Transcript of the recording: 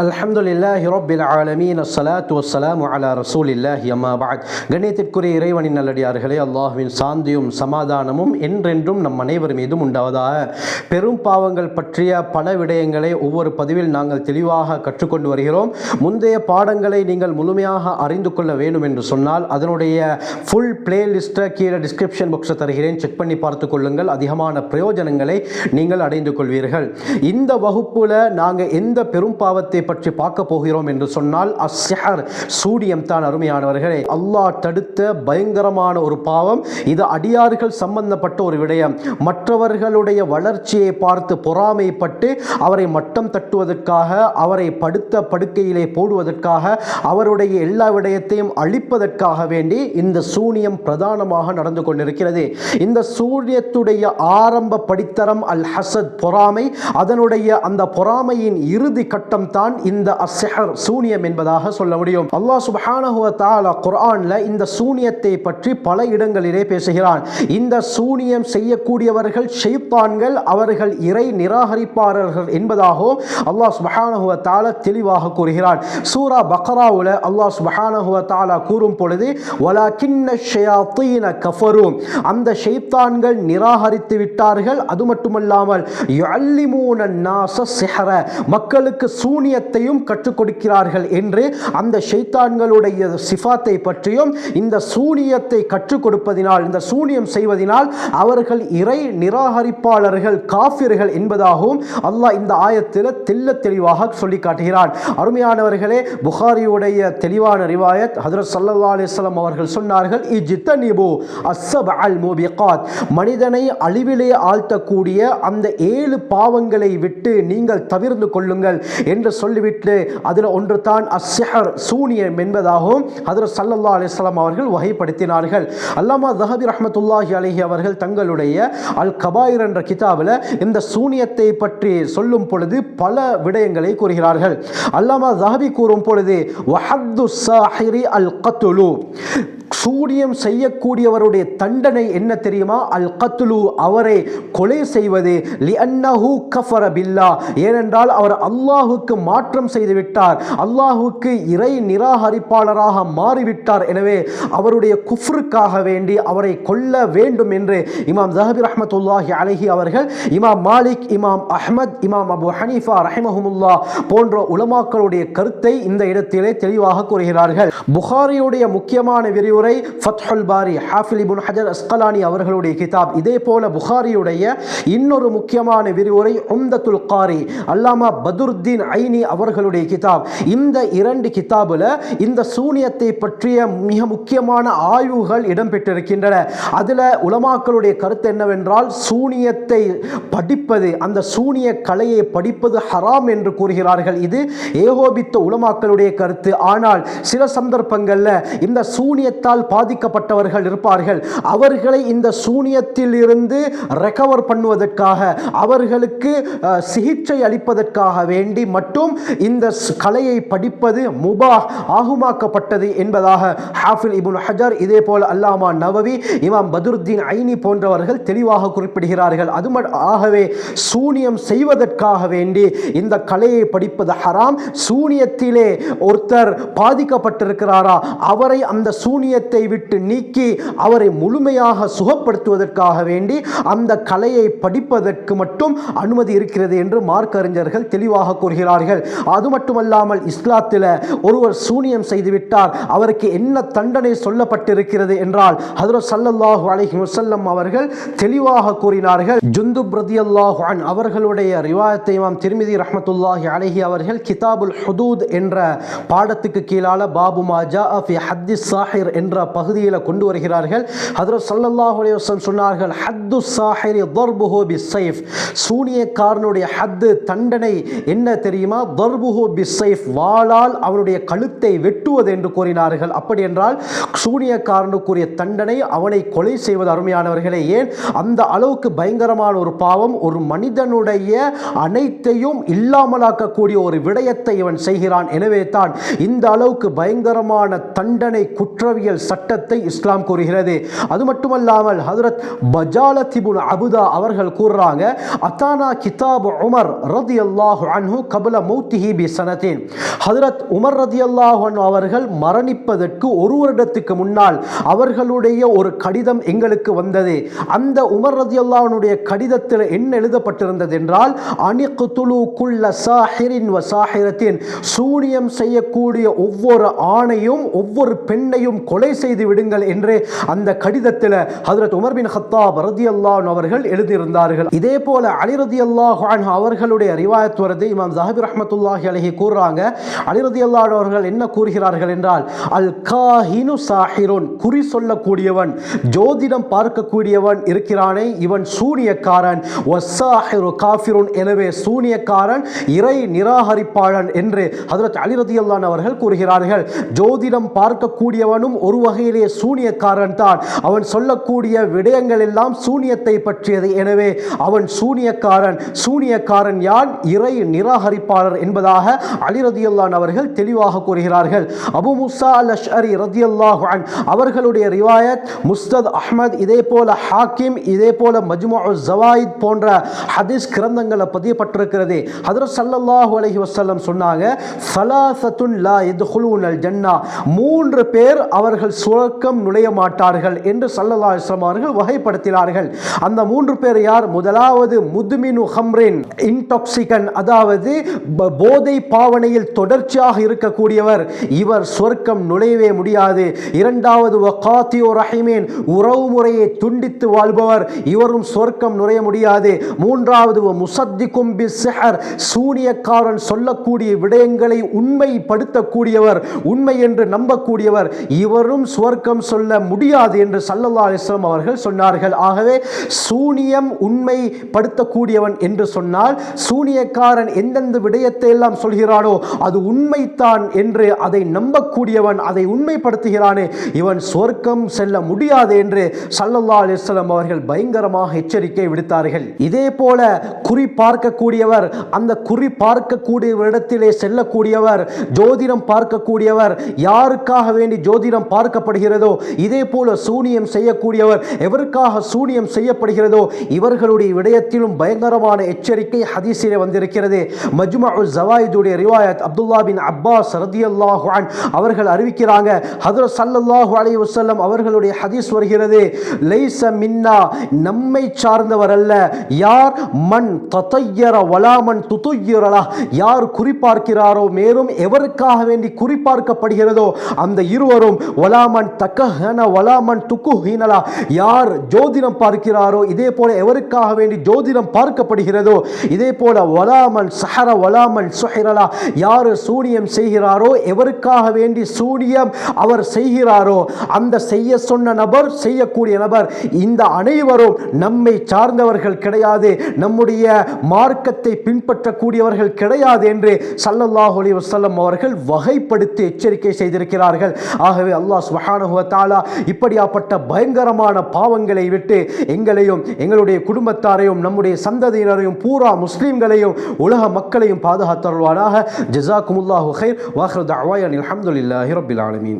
அலமது இல்லாஹி ரொபில் ஆலமீன். அஸ்ஸலாத்து வssalamu அலா ரசூலில்லாஹி அம்மா பஅத். கணியத்திற்குரிய இறைவனின் நல்லடியார்களே அல்லாஹ்வின் சாந்தியும் சமாதானமும் என்றென்றும் நம் அனைவர் மீதும் உண்டாவதாக. பெரும் பாவங்கள் பற்றிய பல விடயங்களை ஒவ்வொரு பதிவில் நாங்கள் தெளிவாக கற்றுக்கொண்டு வருகிறோம். முந்தைய பாடங்களை நீங்கள் முழுமையாக அறிந்து கொள்ள வேண்டும் என்று சொன்னால் அதனுடைய ஃபுல் பிளேலிஸ்ட்டை கீழே டிஸ்கிரிப்ஷன் பாக்ஸில் தருகிறேன். செக் பண்ணி பார்த்து கொள்ளுங்கள். அதிகமான பிரயோஜனங்களை நீங்கள் அடைந்து கொள்வீர்கள். இந்த வகுப்பில் நாங்கள் எந்த பெரும் பாவத்தை பற்றி பார்க்க போகிறோம் என்று சொன்னால் அஸ்ஹர் சூடியம் தான் அருமையானவர்களே. அல்லாஹ் தடுத்த பயங்கரமான ஒரு பாவம். இது அடியார்கள் சம்பந்தப்பட்ட ஒரு விடயம். மற்றவர்களுடைய வளர்ச்சியை பார்த்து பொறாமைப்பட்டு அவரை மட்டம் தட்டுவதற்காக அவரை படுத்த படுக்கையிலே போடுவதற்காக அவருடைய எல்லா விடயத்தையும் அழிப்பதற்காக வேண்டி இந்த சூனியம் பிரதானமாக நடந்து கொண்டிருக்கிறது. இந்த சூரியத்துடைய ஆரம்ப படித்தரம் அல் ஹசத் பொறாமை அதனுடைய அந்த பொறாமையின் இறுதி கட்டம் தான் இந்த அஸ்ஹர் சூனியம் என்பதாக சொல்ல முடியும். அல்லாஹ் சுப்ஹானஹு தாலா குர்ஆன்ல இந்த சூனியத்தை பற்றி பல இடங்களிலே பேசுகிறான். இந்த சூனியம் செய்யக்கூடியவர்கள் ஷைத்தான்கள் அவர்கள் இறை நிராகரிப்பாளர்கள் என்பதாகவும் அல்லாஹ் சுப்ஹானஹு வ தெளிவாக கூறுகிறான். சூரா பக்ராவுல அல்லாஹ் சுப்ஹானஹு தாலா கூறும் பொழுது வலாக்கின்ன ஷயாத்தீன கஃபரு. அந்த ஷைத்தான்கள் நிராகரித்து விட்டார்கள். அது மட்டுமல்லாமல் யுஅல்லிமூன நாஸ சிஹர மக்களுக்கு கற்றுக் கொடுக்கிறார்கள் என்று அந்த ஷைத்தான்களுடைய சிஃபாத்தை பற்றியும் இந்த சூனியத்தை கற்றுக் கொடுப்பதினால் இந்த சூனியம் செய்வதனால் அவர்கள் இறை நிராகரிப்பாளர்கள் காஃபிர்கள் என்பதாகவும் அல்லாஹ் இந்த ஆயத்தில் தெல்ல தெளிவாக சொல்லி காட்டுகிறான். அருமையானவர்களே புகாரியுடைய தெளிவான ரிவாயத் ஹதரத் சல்லா அலிஸ்லாம் அவர்கள் சொன்னார்கள் இஜித்தனிபு அஸ்ஸப் அல் மூபிகாத். மனிதனை அழிவிலே ஆழ்த்தக்கூடிய அந்த ஏழு பாவங்களை விட்டு நீங்கள் தவிர்ந்து கொள்ளுங்கள் என்று சொல்லி சொல்லிவிட்டு அதில் ஒன்று தான் அஸ்ஹர் சூனியம் என்பதாகவும் அதில் சல்லல்லா அலிஸ்லாம் அவர்கள் வகைப்படுத்தினார்கள். அல்லாமா ஜஹபி ரஹமத்துல்லாஹி அலஹி அவர்கள் தங்களுடைய அல் கபாயிர் என்ற கிதாபில் இந்த சூனியத்தை பற்றி சொல்லும் பொழுது பல விடயங்களை கூறுகிறார்கள். அல்லாமா ஜஹபி கூறும் பொழுது வஹத்து சாஹிரி அல் கத்துலு சூடியம் செய்யக்கூடியவருடைய தண்டனை என்ன தெரியுமா? அல் கத்துலு அவரை கொலை செய்வது. லிஅன்னஹு கஃபர பில்லா. ஏனென்றால் அவர் அல்லாஹுக்கு மாற்றம் செய்து விட்டார். அல்லாஹுக்கு இறை நிராகரிப்பாளராக மாறிவிட்டார். எனவே அவருடைய குஃப்ருக்காக வேண்டி அவரை கொல்ல வேண்டும் என்று இமாம் ஜஹபி ரஹமத்துல்லாஹி அலஹி அவர்கள் இமாம் மாலிக் இமாம் அஹமத் இமாம் அபு ஹனீஃபா ரஹிமஹமுல்லா போன்ற உலமாக்களுடைய கருத்தை இந்த இடத்திலே தெளிவாக கூறுகிறார்கள். புகாரியுடைய முக்கியமான விரிவு விரிவுரை ஃபத்ஹுல் பாரி ஹாஃபில் இபுன் ஹஜர் அஸ்கலானி அவர்களுடைய கிதாப். இதே போல புகாரியுடைய இன்னொரு முக்கியமான விரிவுரை உம்தத்துல் காரி அல்லாமா பதுர்தீன் ஐனி அவர்களுடைய கிதாப். இந்த இரண்டு கிதாபில் இந்த சூனியத்தை பற்றிய மிக முக்கியமான ஆய்வுகள் இடம்பெற்றிருக்கின்றன. அதில் உலமாக்களுடைய கருத்து என்னவென்றால் சூனியத்தை படிப்பது அந்த சூனிய கலையை படிப்பது ஹராம் என்று கூறுகிறார்கள். இது ஏகோபித்த உலமாக்களுடைய கருத்து. ஆனால் சில சந்தர்ப்பங்களில் இந்த சூனியத்தை சூனியத்தால் பாதிக்கப்பட்டவர்கள் இருப்பார்கள். அவர்களை இந்த சூனியத்தில் இருந்து ரெக்கவர் பண்ணுவதற்காக அவர்களுக்கு சிகிச்சை அளிப்பதற்காக வேண்டி மட்டும் இந்த கலையை படிப்பது முபா ஆகுமாக்கப்பட்டது என்பதாக ஹாஃபில் இபுன் ஹஜர் இதே போல் அல்லாமா நவவி இமாம் பதுருத்தீன் ஐனி போன்றவர்கள் தெளிவாக குறிப்பிடுகிறார்கள். அது ஆகவே சூனியம் செய்வதற்காக வேண்டி இந்த கலையை படிப்பது ஹராம். சூனியத்திலே ஒருத்தர் பாதிக்கப்பட்டிருக்கிறாரா அவரை அந்த சூனிய சூனியத்தை விட்டு நீக்கி அவரை முழுமையாக சுகப்படுத்துவதற்காக வேண்டி அந்த கலையை படிப்பதற்கு மட்டும் அனுமதி இருக்கிறது என்று மார்க் அறிஞர்கள் தெளிவாக கூறுகிறார்கள். அது மட்டுமல்லாமல் இஸ்லாத்தில் ஒருவர் சூனியம் செய்துவிட்டார். அவருக்கு என்ன தண்டனை சொல்லப்பட்டிருக்கிறது என்றால் ஹதரத் சல்லல்லாஹு அலஹி வசல்லம் அவர்கள் தெளிவாக கூறினார்கள். ஜுந்து ரதியல்லாஹு அன் அவர்களுடைய ரிவாயத்தை இமாம் திருமிதி ரஹமத்துல்லாஹி அலஹி அவர்கள் கிதாபுல் ஹுதூத் என்ற பாடத்துக்கு கீழால பாபு மாஜா ஃபி ஹத்தி சாஹிர் என்ற பகுதியில் கொண்டு வருகிறார்கள். அதில் ஸல்லல்லாஹு அலைஹி சொன்னார்கள் ஹத்து சாஹிரி தர்புஹு சைஃப் சூனியக்காரனுடைய ஹத்து தண்டனை என்ன தெரியுமா? தர்புஹு சைஃப் வாளால் அவனுடைய கழுத்தை வெட்டுவது என்று கூறினார்கள். அப்படி என்றால் சூனியக்காரனுக்குரிய தண்டனை அவனை கொலை செய்வது அருமையானவர்களே ஏன்? அந்த அளவுக்கு பயங்கரமான ஒரு பாவம் ஒரு மனிதனுடைய அனைத்தையும் இல்லாமலாக்கக்கூடிய ஒரு விடயத்தை இவன் செய்கிறான். எனவே தான் இந்த அளவுக்கு பயங்கரமான தண்டனை குற்றவியல் சட்டத்தை இஸ்லாம் கூறுகிறது. அது மட்டுமல்லாமல் ஹதரத் பஜாலத்திபுன் அபுதா அவர்கள் கூறுறாங்க அத்தானா கிதாப் உமர் ரதி அல்லாஹு அன்ஹு கபல மௌத்திஹி பி சனத்தின் ஹதரத் உமர் ரதி அல்லாஹு அன்ஹு அவர்கள் மரணிப்பதற்கு ஒரு வருடத்துக்கு முன்னால் அவர்களுடைய ஒரு கடிதம் எங்களுக்கு வந்தது. அந்த உமர் ரதி அல்லாஹனுடைய கடிதத்தில் என்ன எழுதப்பட்டிருந்தது என்றால் அணிக்கு துளு குள்ள சாஹிரின் வ சாஹிரத்தின் சூனியம் செய்யக்கூடிய ஒவ்வொரு ஆணையும் ஒவ்வொரு பெண்ணையும் கொலை கொலை செய்து விடுங்கள் என்று அந்த கடிதத்தில் ஹதரத் உமர் பின் ஹத்தாப் ரதி அல்லாஹ் அவர்கள் எழுதியிருந்தார்கள். இதே போல அலி ரதி அல்லாஹ் அவர்களுடைய ரிவாயத் வருது இமாம் ஜஹபி ரஹமத்துல்லாஹி அலஹி கூறுறாங்க. அலி ரதி அல்லாஹ் அவர்கள் என்ன கூறுகிறார்கள் என்றால் அல் காஹினு சாஹிரோன் குறி சொல்லக்கூடியவன் ஜோதிடம் பார்க்கக்கூடியவன் இருக்கிறானே இவன் சூனியக்காரன். வஸ்ஸாஹிரு காஃபிருன் எனவே சூனியக்காரன் இறை நிராகரிப்பாளன் என்று ஹதரத் அலி ரதி அல்லான் அவர்கள் கூறுகிறார்கள். ஜோதிடம் பார்க்கக்கூடியவனும் ஒரு வகையிலே சூனியக்காரன் தான். அவன் சொல்லக்கூடிய விடயங்கள் எல்லாம் சூனியத்தை பற்றியது. எனவே அவன் சூனியக்காரன். சூனியக்காரன் யான்? இறை நிராகரிப்பாளர் என்பதாக அலி ரதியுல்லான் அவர்கள் தெளிவாக கூறுகிறார்கள். அபு முசா அல் அஷ்அரி ரதியுல்லாஹான் அவர்களுடைய ரிவாயத் முஸ்தத் அஹ்மத் இதே போல ஹாக்கிம் இதே போல மஜ்மு ஜவாயித் போன்ற ஹதீஸ் கிரந்தங்களை பதியப்பட்டிருக்கிறது. ஹதரத் ஸல்லல்லாஹு அலஹி வசல்லம் சொன்னாங்க ஃபலாசத்துன் லா யத்ஹுலூனல் ஜன்னா. மூன்று பேர் அவர்கள் சுழக்கம் நுழைய மாட்டார்கள் என்று சல்லல்லா இஸ்லாம் அவர்கள் வகைப்படுத்தினார்கள். அந்த மூன்று பேர் யார்? முதலாவது முதுமினு ஹம்ரின் இன்டாக்சிகன் அதாவது போதை பாவனையில் தொடர்ச்சியாக இருக்கக்கூடியவர். இவர் சொர்க்கம் நுழையவே முடியாது. இரண்டாவது வகாத்தியோ ரஹிமேன். உறவு முறையை துண்டித்து வாழ்பவர். இவரும் சொர்க்கம் நுழைய முடியாது. மூன்று மூன்றாவது முசத்திக்கும் பிஸ்ஹர் சூனியக்காரன் சொல்லக்கூடிய விடயங்களை உண்மைப்படுத்தக்கூடியவர் உண்மை என்று நம்பக்கூடியவர். இவரும் சுவர்க்கம் சொல்ல முடியாது என்று சல்லல்லா அலிஸ்லாம் அவர்கள் சொன்னார்கள். ஆகவே சூனியம் உண்மைப்படுத்தக்கூடியவன் என்று சொன்னால் சூனியக்காரன் எந்தெந்த விடயத்தை எல்லாம் சொல்கிறானோ அது உண்மைத்தான் என்று அதை நம்பக்கூடியவன் அதை உண்மைப்படுத்துகிறானே. இவன் சொர்க்கம் செல்ல முடியாது என்று சல்லல்லா அலிஸ்லாம் அவர்கள் பயங்கரமாக எச்சரிக்கை விடுத்தார்கள். இதே போல் போல குறி பார்க்கக்கூடியவர் அந்த குறி பார்க்கக்கூடிய இடத்திலே செல்லக்கூடியவர் ஜோதிடம் பார்க்கக்கூடியவர் யாருக்காக வேண்டி ஜோதிடம் பார்க்கப்படுகிறதோ இதே போல சூனியம் செய்யக்கூடியவர் எவருக்காக சூனியம் செய்யப்படுகிறதோ இவர்களுடைய விடயத்திலும் பயங்கரமான எச்சரிக்கை ஹதீஸிலே வந்திருக்கிறது. மஜ்மா ஜவாயிதுடைய ரிவாயத் அப்துல்லா பின் அப்பாஸ் ரதி அவர்கள் அறிவிக்கிறாங்க ஹதரத் ஸல்லல்லாஹு அலி வசல்லம் அவர்களுடைய ஹதீஸ் வருகிறது லைச மின்னா நம்மை சார்ந்தவர் அல்ல யார் மண் தத்தையர வலாமன் துதுய்யரலா யார் குறிப்பார்க்கிறாரோ மேலும் எவருக்காக வேண்டி குறிப்பார்க்கப்படுகிறதோ அந்த இருவரும் வலாமன் தக்கஹன வலாமன் துக்குஹீனலா. யார் ஜோதிடம் பார்க்கிறாரோ இதே போல எவருக்காக வேண்டி ஜோதிடம் பார்க்கப்படுகிறதோ இதே போல வலாமன் சஹர வலாமன் சுஹிரலா. யார் சூனியம் செய்கிறாரோ எவருக்காக வேண்டி சூனியம் அவர் செய்கிறாரோ அந்த செய்ய சொன்ன நபர் செய்யக்கூடிய நபர். இந்த அனைவரும் நம்மை சார்ந்தவர்கள் கிடையாது. நம்முடைய மார்க்கத்தை பின்பற்றக்கூடியவர்கள் கிடையாது என்று சல்லல்லாஹ் அலி வசல்லம் அவர்கள் வகைப்படுத்தி எச்சரிக்கை செய்திருக்கிறார்கள். ஆகவே அல்லாஹ் சுப்ஹானஹு இப்படியாப்பட்ட பயங்கரமான பாவங்களை விட்டு எங்களையும் எங்களுடைய குடும்பத்தாரையும் நம்முடைய சந்ததியினரையும் பூரா முஸ்லீம்களையும் உலக மக்களையும் பாதுகாத்தருள்வானாக ஜஸாக்குமுல்லாஹு ஹைர் வாஹ்ரு தஅவாயன் அலமதுல்லாஹி ரபில் ஆலமீன்.